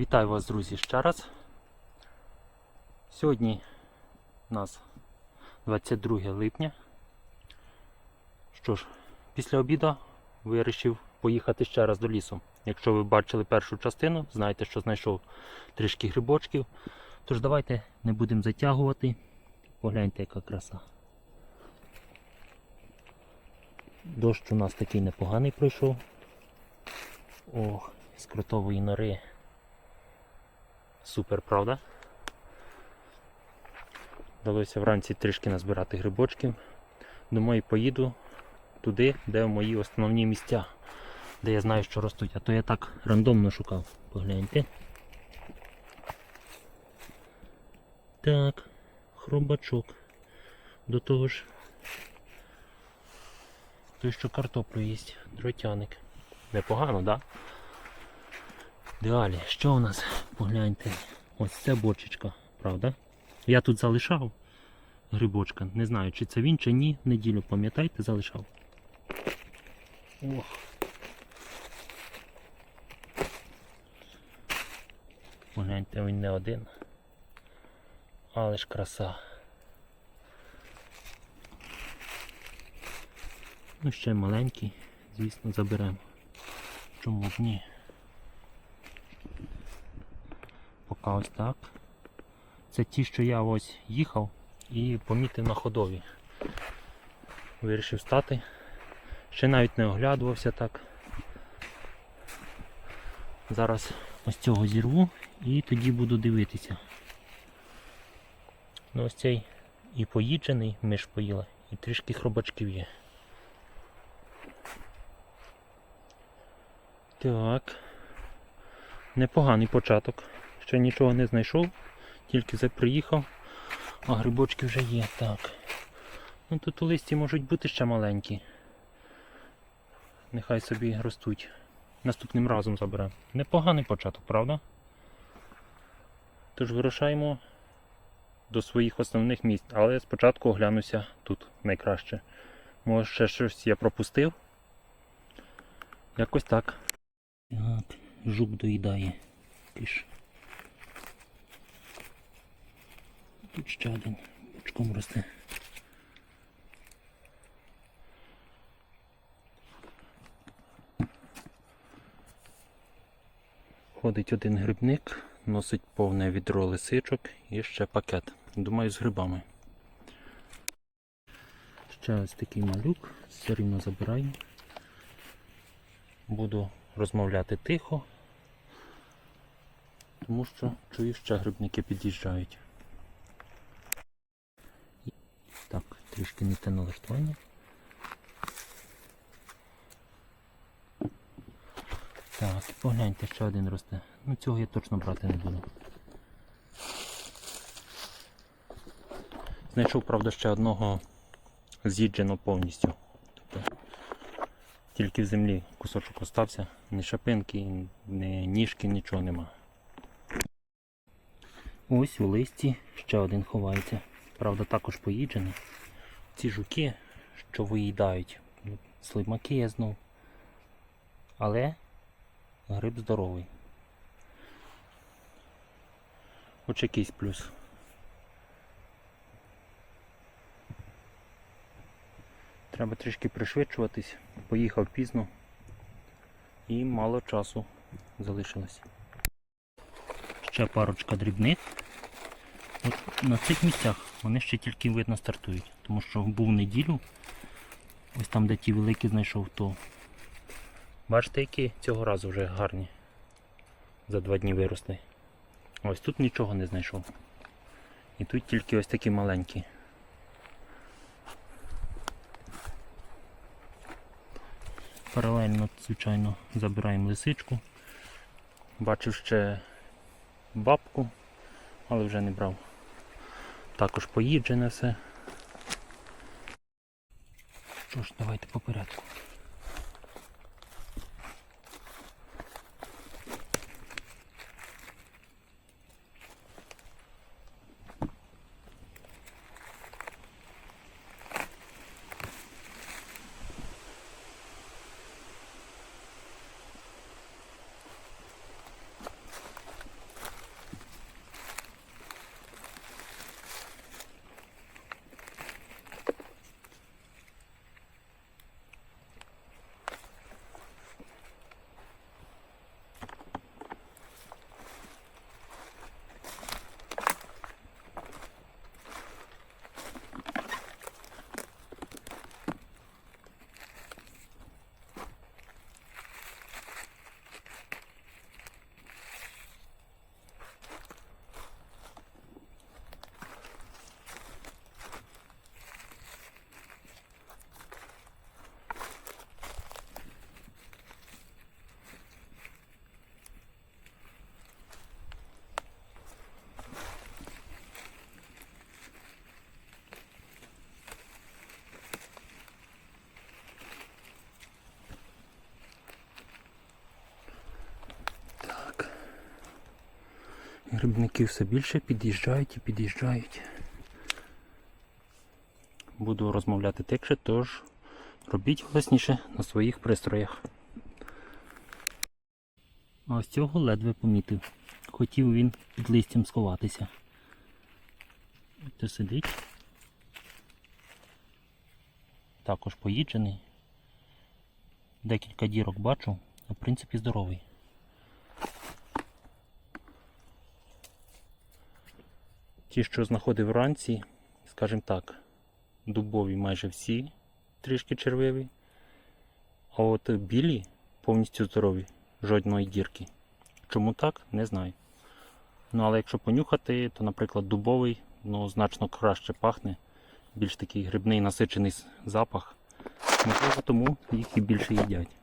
Вітаю вас, друзі, ще раз. Сьогодні у нас 22 липня. Що ж, після обіду вирішив поїхати ще раз до лісу. Якщо ви бачили першу частину, знаєте, що знайшов трішки грибочків. Тож давайте не будемо затягувати. Погляньте, яка краса. Дощ у нас такий непоганий пройшов. Ох, з крутової нори. Супер, правда? Вдалося вранці трішки назбирати грибочків. Думаю, поїду туди, де мої основні місця, де я знаю, що ростуть. А то я так рандомно шукав. Погляньте. Так, хробачок. До того ж, той, що картоплю їсть, дротяник. Непогано, так? Да? Далі, що у нас? Погляньте. Ось це бочечка, правда? Я тут залишав грибочка. Не знаю, чи це він, чи ні. Неділю, пам'ятаєте, залишав. Ох. Погляньте, він не один. Але ж краса. Ну, ще маленький, звісно, заберемо. Чому б ні? Ось так. Це ті, що я ось їхав і помітив на ходові. Вирішив стати. Ще навіть не оглядувався так. Зараз ось цього зірву і тоді буду дивитися. Ну ось цей і поїджений, ми ж поїли, і трішки хробачків є. Так. Непоганий початок. Ще нічого не знайшов, тільки приїхав, а грибочки вже є. Так. Ну тут у листі можуть бути ще маленькі. Нехай собі ростуть. Наступним разом заберемо. Непоганий початок, правда? Тож вирушаємо до своїх основних місць, але спочатку оглянуся тут найкраще. Може ще щось я пропустив. Якось так. Так, жук доїдає. Киш. Тут ще один бочком росте. Ходить один грибник, носить повне відро лисичок і ще пакет. Думаю, з грибами. Ще ось такий малюк, все рівно забираю. Буду розмовляти тихо, тому що чую, що грибники під'їжджають. Так, трішки не те налаштування. Так, погляньте, ще один росте. Ну цього я точно брати не буду. Знайшов, правда, ще одного з'їджено повністю. Тобто тільки в землі кусочок остався, ні шапинки, ні ніжки, нічого нема. Ось у листі ще один ховається. Правда, також поїджений. Ці жуки, що виїдають, ну, слимаки я знов. Але гриб здоровий. Хоч якийсь плюс. Треба трішки пришвидшуватись. Поїхав пізно і мало часу залишилось. Ще парочка дрібних. От на цих місцях вони ще тільки видно стартують, тому що був неділю, ось там де ті великі знайшов, то бачите, які цього разу вже гарні. За два дні виросли. Ось тут нічого не знайшов. І тут тільки ось такі маленькі. Паралельно, звичайно, забираємо лисичку. Бачив ще бабку, але вже не брав. Також поїджене все. Що ж, давайте по порядку. Грибники все більше під'їжджають і під'їжджають. Буду розмовляти тихше, тож робіть голосніше на своїх пристроях. А ось цього ледве помітив. Хотів він під листям сховатися. Це сидить. Також поїджений. Декілька дірок бачу, а в принципі здоровий. Ті, що знаходив вранці, скажімо так, дубові майже всі трішки червиві. А от білі повністю здорові, жодної дірки. Чому так, не знаю. Ну, але якщо понюхати, то, наприклад, дубовий ну, значно краще пахне, більш такий грибний насичений запах. Можливо, тому їх і більше їдять.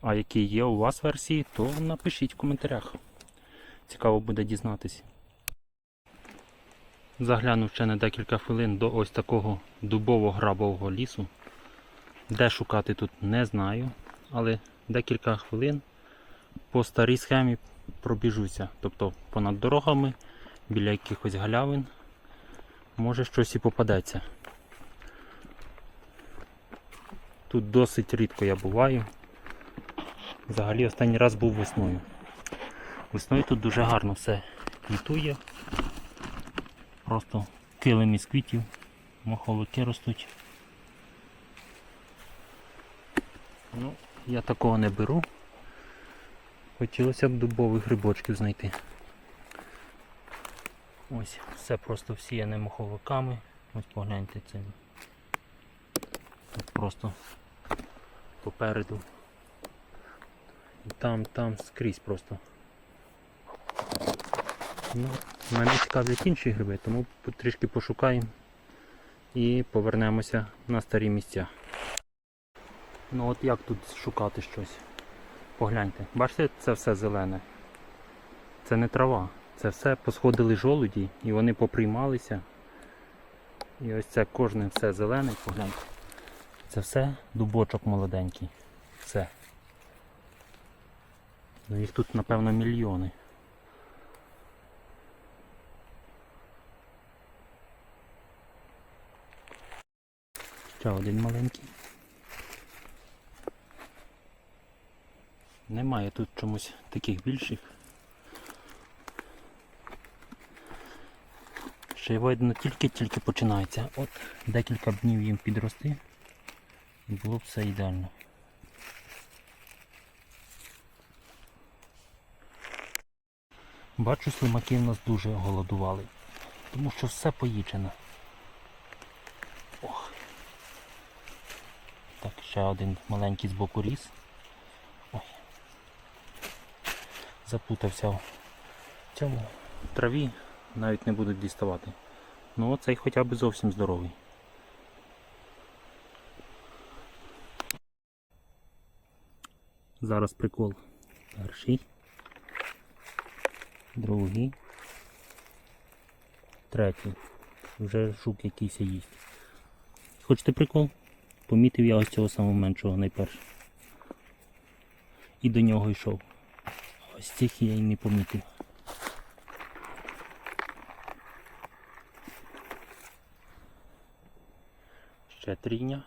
А які є у вас версії, то напишіть в коментарях. Цікаво буде дізнатись. Заглянув ще на декілька хвилин до ось такого дубово-грабового лісу. Де шукати тут не знаю, але декілька хвилин по старій схемі пробіжуся. Тобто понад дорогами, біля якихось галявин, може щось і попадеться. Тут досить рідко я буваю. Взагалі останній раз був весною. Весною тут дуже гарно все квітує. Просто килим із квітів, моховики ростуть. Ну, я такого не беру. Хотілося б дубових грибочків знайти. Ось, все просто всіяне моховиками. Ось погляньте це. Тут просто попереду. І там, там скрізь просто. Ну, мене цікавлять інші гриби, тому трішки пошукаємо і повернемося на старі місця. Ну от як тут шукати щось? Погляньте, бачите, це все зелене. Це не трава. Це все посходили жолуді і вони поприймалися. І ось це кожне все зелене, погляньте. Це все дубочок молоденький. Все. Ну їх тут напевно мільйони. Ще один маленький. Немає тут чомусь таких більших. Ще видно тільки-тільки починається. От декілька днів їм підрости і було б все ідеально. Бачу, слимаки в нас дуже голодували, тому що все поїджено. Так, ще один маленький з боку ріс. Ой. Запутався в цьому траві, навіть не будуть діставати. Ну цей хоча б зовсім здоровий. Зараз прикол. Перший. Другий. Третій. Вже жук якийсь їсть. Хочете прикол? Помітив я ось цього самого меншого найперше. І до нього йшов. Ось цих я і не помітив. Ще трійня.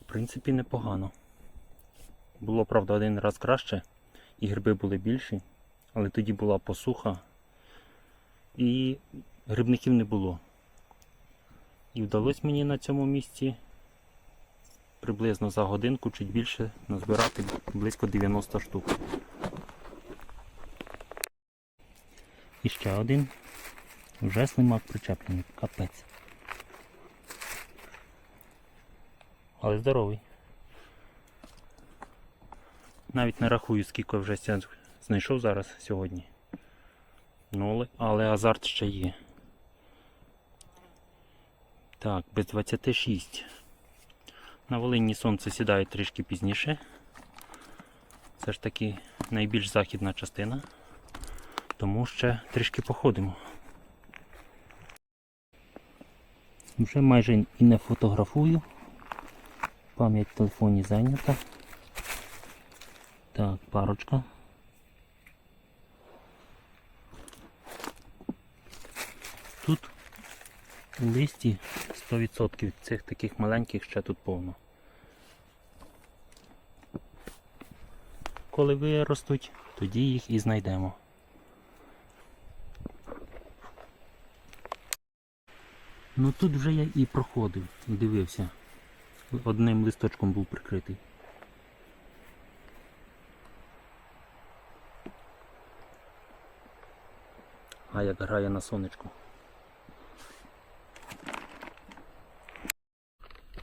В принципі, непогано. Було, правда, один раз краще, і гриби були більші, але тоді була посуха і грибників не було. І вдалося мені на цьому місці приблизно за годинку, чуть більше, назбирати близько 90 штук. І ще один. Вже слимак причеплений, капець. Але здоровий. Навіть не рахую, скільки вже знайшов зараз сьогодні. Ну, але- але азарт ще є. Так, без 26. На Волині сонце сідає трішки пізніше. Це ж таки найбільш західна частина, тому ще трішки походимо. Вже майже і не фотографую. Пам'ять в телефоні зайнята. Так, парочка. Тут у листі 100% цих таких маленьких ще тут повно. Коли виростуть, тоді їх і знайдемо. Ну тут вже я і проходив, дивився. Одним листочком був прикритий. А як грає на сонечку.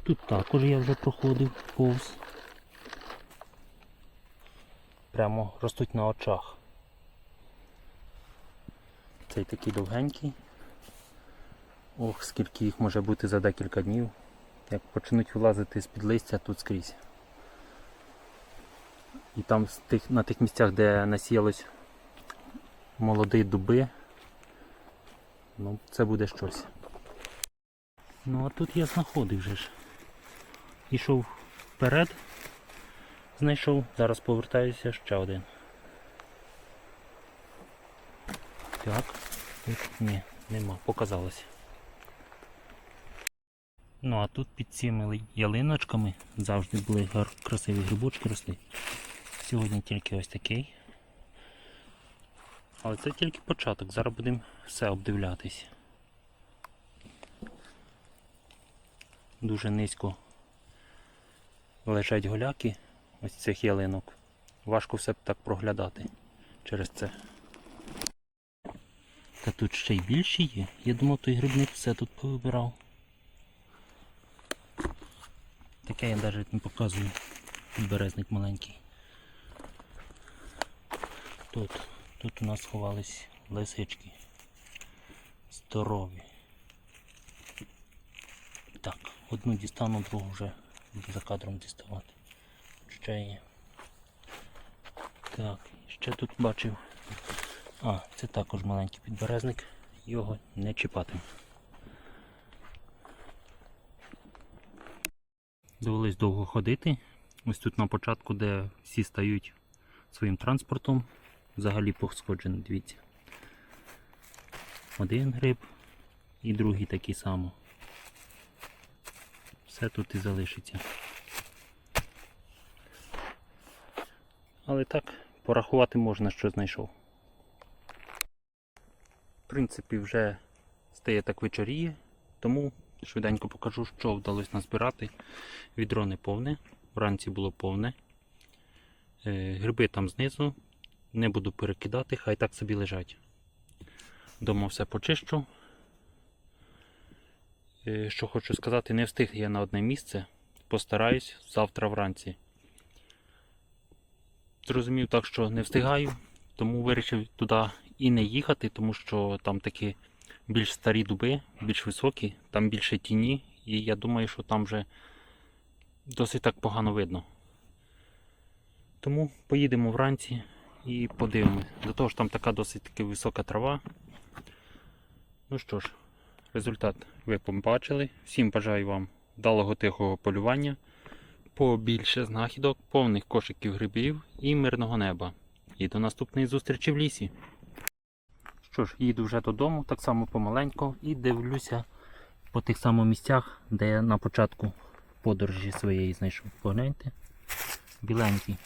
Тут також я вже проходив повз. Прямо ростуть на очах. Цей такий довгенький. Ох, скільки їх може бути за декілька днів. Як почнуть вилазити з-під листя тут скрізь. І там на тих місцях, де насіялись молоді дуби, ну це буде щось. Ну а тут я знаходив вже ж. Ішов вперед, знайшов, зараз повертаюся ще один. Так, тут ні, нема, показалось. Ну а тут під цими ялиночками завжди були красиві грибочки росли. Сьогодні тільки ось такий. Але це тільки початок, зараз будемо все обдивлятись. Дуже низько лежать голяки ось цих ялинок. Важко все так проглядати через це. Та тут ще й більші є. Я думав, той грибник все тут повибирав. Таке я навіть не показую. Березник маленький. Тут, тут у нас сховались лисички. Здорові. Так, одну дістану, другу вже буду за кадром діставати. Ще є. Так, ще тут бачив. А, це також маленький підберезник. Його не чіпатиму. Довелось довго ходити. Ось тут на початку, де всі стають своїм транспортом. Взагалі посходжено, дивіться. Один гриб і другий такий само. Все тут і залишиться. Але так, порахувати можна, що знайшов. В принципі, вже стає так вечоріє, тому швиденько покажу, що вдалося назбирати. Відро не повне, вранці було повне. Е, Гриби там знизу. Не буду перекидати, хай так собі лежать. Дома все почищу. Е, Що хочу сказати, не встиг я на одне місце. Постараюсь завтра вранці. Зрозумів так, що не встигаю, тому вирішив туди і не їхати, тому що там такі більш старі дуби, більш високі, там більше тіні, і я думаю, що там вже досить так погано видно. Тому поїдемо вранці і подивимось. До того ж там така досить таки висока трава. Ну що ж, результат ви побачили. Всім бажаю вам вдалого тихого полювання, побільше знахідок, повних кошиків грибів і мирного неба. І до наступної зустрічі в лісі. Що ж, їду вже додому, так само помаленько, і дивлюся по тих самих місцях, де я на початку подорожі своєї знайшов. Погляньте. Біленький.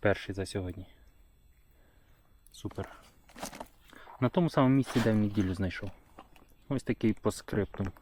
Перший за сьогодні. Супер. На тому самому місці, де в неділю знайшов. Ось такий по скриптум.